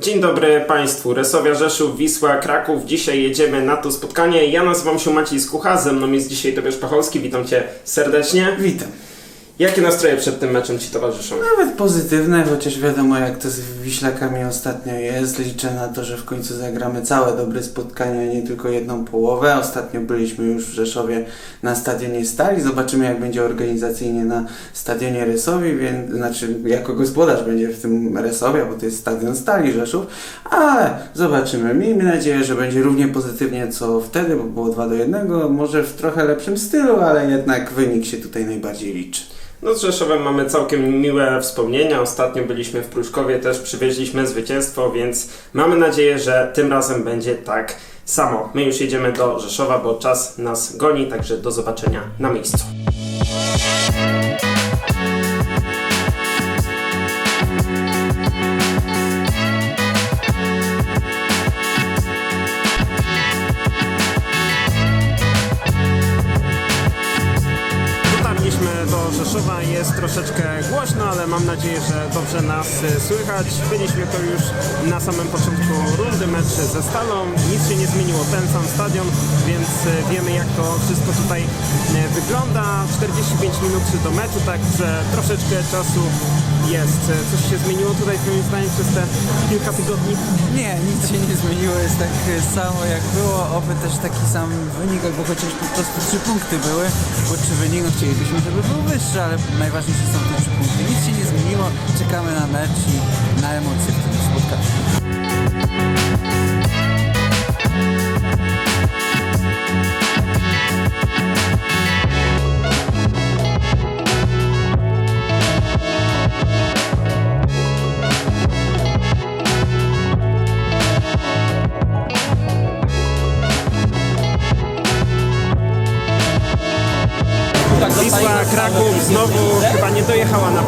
Dzień dobry Państwu, Resowia Rzeszów, Wisła, Kraków. Dzisiaj jedziemy na to spotkanie. Ja nazywam się Maciej Skucha, ze mną jest dzisiaj Tobiasz Pacholski. Witam Cię serdecznie. Witam. Jakie nastroje przed tym meczem Ci towarzyszą? Nawet pozytywne, chociaż wiadomo jak to z Wiślakami ostatnio jest. Liczę na to, że w końcu zagramy całe dobre spotkanie, a nie tylko jedną połowę. Ostatnio byliśmy już w Rzeszowie na stadionie Stali. Zobaczymy jak będzie organizacyjnie na stadionie Rysowi, więc, znaczy jako gospodarz będzie w tym Rysowie, bo to jest stadion Stali Rzeszów, ale zobaczymy. Miejmy nadzieję, że będzie równie pozytywnie co wtedy, bo było 2 do 1, może w trochę lepszym stylu, ale jednak wynik się tutaj najbardziej liczy. No z Rzeszowem mamy całkiem miłe wspomnienia. Ostatnio byliśmy w Pruszkowie, też przywieźliśmy zwycięstwo, więc mamy nadzieję, że tym razem będzie tak samo. My już jedziemy do Rzeszowa, bo czas nas goni, także do zobaczenia na miejscu. Rzeszowa, jest troszeczkę głośno, ale mam nadzieję, że dobrze nas y, słychać. Byliśmy to już na samym początku rundy, mecz ze Stalą. Nic się nie zmieniło, ten sam stadion, więc y, wiemy jak to wszystko tutaj y, wygląda. 45 minut do meczu, także troszeczkę czasu jest. Coś się zmieniło tutaj moim zdaniem przez te kilka tygodni? Nie, nic się nie zmieniło, jest tak samo jak było, oby też taki sam wynik, albo chociaż po prostu trzy punkty były, bo trzy wynik, no chcielibyśmy, żeby był wyższy, ale najważniejsze są te trzy punkty. Nic się nie zmieniło, czekamy na mecz i na emocje w tym spotkaniu.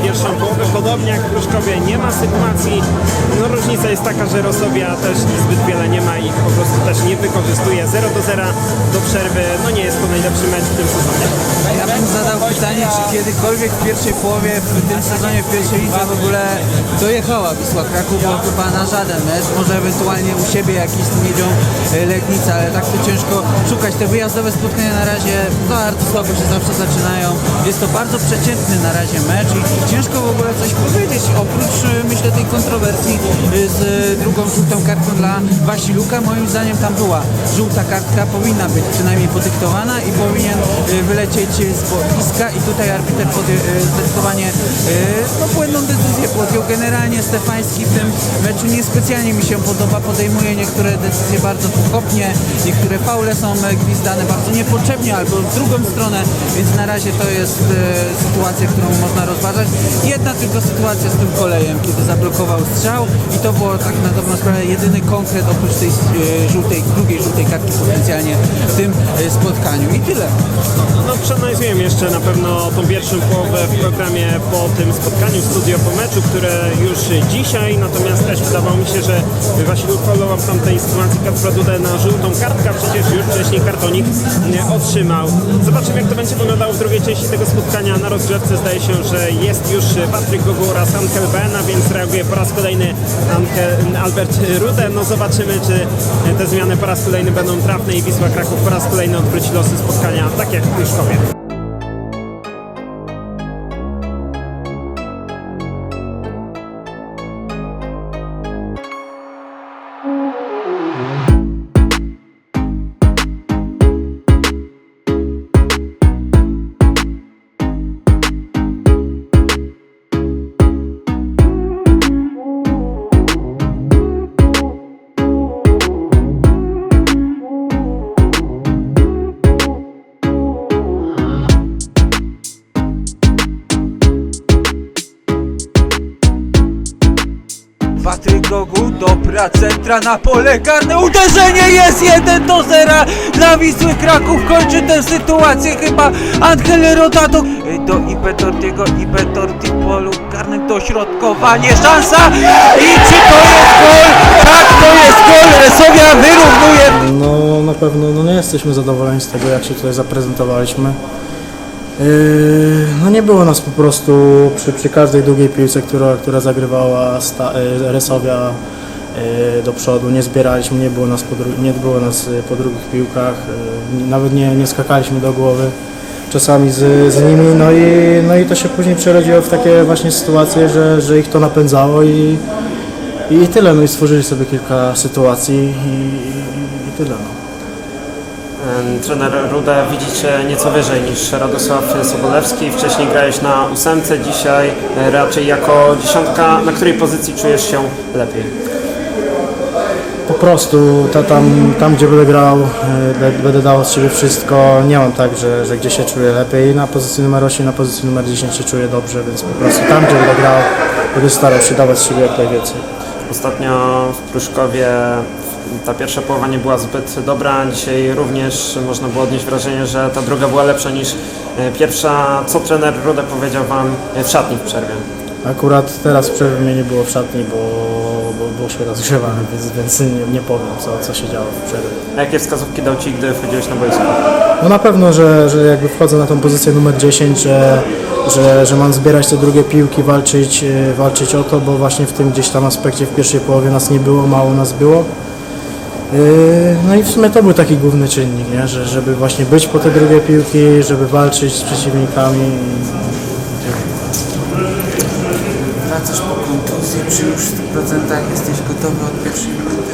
Pierwszą połowę, podobnie jak w Pruszkowie nie ma sytuacji. No różnica jest taka, że Rosowia też zbyt wiele nie ma i po prostu też nie wykorzystuje 0 do 0 do przerwy. No nie jest to najlepszy mecz w tym sezonie. Ja bym zadał pytanie, czy kiedykolwiek w pierwszej połowie, w tym sezonie w pierwszej lidze w ogóle dojechała Wisła Kraków, bo chyba na żaden mecz, może ewentualnie u siebie jakiś z Miedzią e, Legnica, ale tak to ciężko szukać. Te wyjazdowe spotkania na razie bardzo słabo się zawsze zaczynają. Jest to bardzo przeciętny na razie mecz i ciężko w ogóle coś powiedzieć, oprócz e, myślę tej kontrowersji e, z e, drugą żółtą kartką dla Wasiluka. Moim zdaniem tam była żółta kartka, powinna być przynajmniej podyktowana i powinien wylecieć z boiska i tutaj arbiter zdecydowanie no, błędną decyzję podjął. Generalnie Stefański w tym meczu niespecjalnie mi się podoba, podejmuje niektóre decyzje bardzo pochopnie, niektóre faule są gwizdane bardzo niepotrzebnie albo w drugą stronę, więc na razie to jest sytuacja, którą można rozważać. Jedna tylko sytuacja z tym kolejem, kiedy zablokował strzał i to było tak na dobrą sprawę jedyny konkret oprócz tej e, żółtej, drugiej żółtej kartki potencjalnie w tym e, spotkaniu i tyle. No przeanalizujemy jeszcze na pewno tą pierwszą połowę w programie po tym spotkaniu, studio po meczu, które już dzisiaj, natomiast też wydawało mi się, że Wasilu polował w tamtej sytuacji Kacpra Dudę na żółtą kartkę, przecież już wcześniej kartonik nie otrzymał. Zobaczymy jak to będzie wyglądało w drugiej części tego spotkania. Na rozgrzewce zdaje się, że jest już Patryk Gogu oraz Ankel Bena, więc reaguje po raz kolejny Anke, Albert Rude. No zobaczymy, czy te zmiany po raz kolejny będą trafne i Wisła Kraków po raz kolejny odwróci losy spotkania, tak jak w Pruszkowie. Patryk Gogu, dobra centra na pole karne, uderzenie jest 1 do 0 dla Wisły Kraków, kończy tę sytuację. Chyba Angel Rodato do Ibetortiego, Ibetorti polu karnym, dośrodkowanie, szansa. I czy to jest gol? Tak, to jest gol, Resowia wyrównuje No na pewno no, nie jesteśmy zadowoleni z tego, jak się tutaj zaprezentowaliśmy. Yy, no nie było nas po prostu przy, przy każdej długiej piłce, która, która zagrywała sta, yy, Resowia e, do przodu, nie zbieraliśmy, nie było nas po, nie było nas po drugich piłkach, nawet nie, nie skakaliśmy do głowy czasami z, z nimi, no i, no i to się później przerodziło w takie właśnie sytuacje, że, że ich to napędzało i, i tyle, no i stworzyli sobie kilka sytuacji i, i, i tyle. No. Trener Ruda widzicie nieco wyżej niż Radosław Sobolewski. Wcześniej grałeś na ósemce, dzisiaj raczej jako dziesiątka. Na której pozycji czujesz się lepiej? Po prostu ta, tam, tam, gdzie będę grał, e, będę dał z siebie wszystko. Nie mam tak, że, że gdzie się czuję lepiej. Na pozycji numer 8, na pozycji numer 10 się czuję dobrze, więc po prostu tam, gdzie będę grał, będę starał się dawać z siebie jak najwięcej. Ostatnio w Pruszkowie ta pierwsza połowa nie była zbyt dobra. Dzisiaj również można było odnieść wrażenie, że ta druga była lepsza niż e, pierwsza. Co trener Ruda powiedział Wam e, w szatni w przerwie? Akurat teraz w przerwie mnie nie było w szatni, bo, bo, bo się rozgrzewałem, więc, więc nie, nie powiem, co, co się działo w przerwie. A jakie wskazówki dał Ci, gdy wchodziłeś na boisko? No na pewno, że, że jakby wchodzę na tą pozycję numer 10, że, że, że mam zbierać te drugie piłki, walczyć, e, walczyć o to, bo właśnie w tym gdzieś tam aspekcie w pierwszej połowie nas nie było, mało nas było. Yy, No i w sumie to był taki główny czynnik, nie? Że, żeby właśnie być po te drugie piłki, żeby walczyć z przeciwnikami. Wracasz po kontuzji, czy już w 100% jesteś gotowy od pierwszej minuty,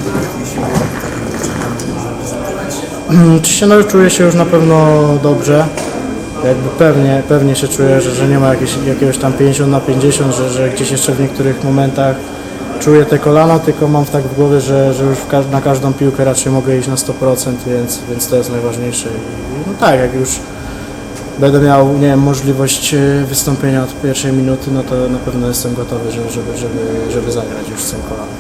takim czekamy, żeby zagrać? Mm, Czy się no, czuję się już na pewno dobrze. Jakby pewnie, pewnie się czuję, że, że nie ma jakieś, jakiegoś tam 50 na 50, że, że gdzieś jeszcze w niektórych momentach czuję te kolana, tylko mam tak w głowie, że, że już każ- na każdą piłkę raczej mogę iść na 100%, więc, więc to jest najważniejsze. I, no tak, jak już będę miał nie wiem, możliwość e, wystąpienia od pierwszej minuty, no to na pewno jestem gotowy, żeby, żeby, żeby zagrać już z tym kolanem.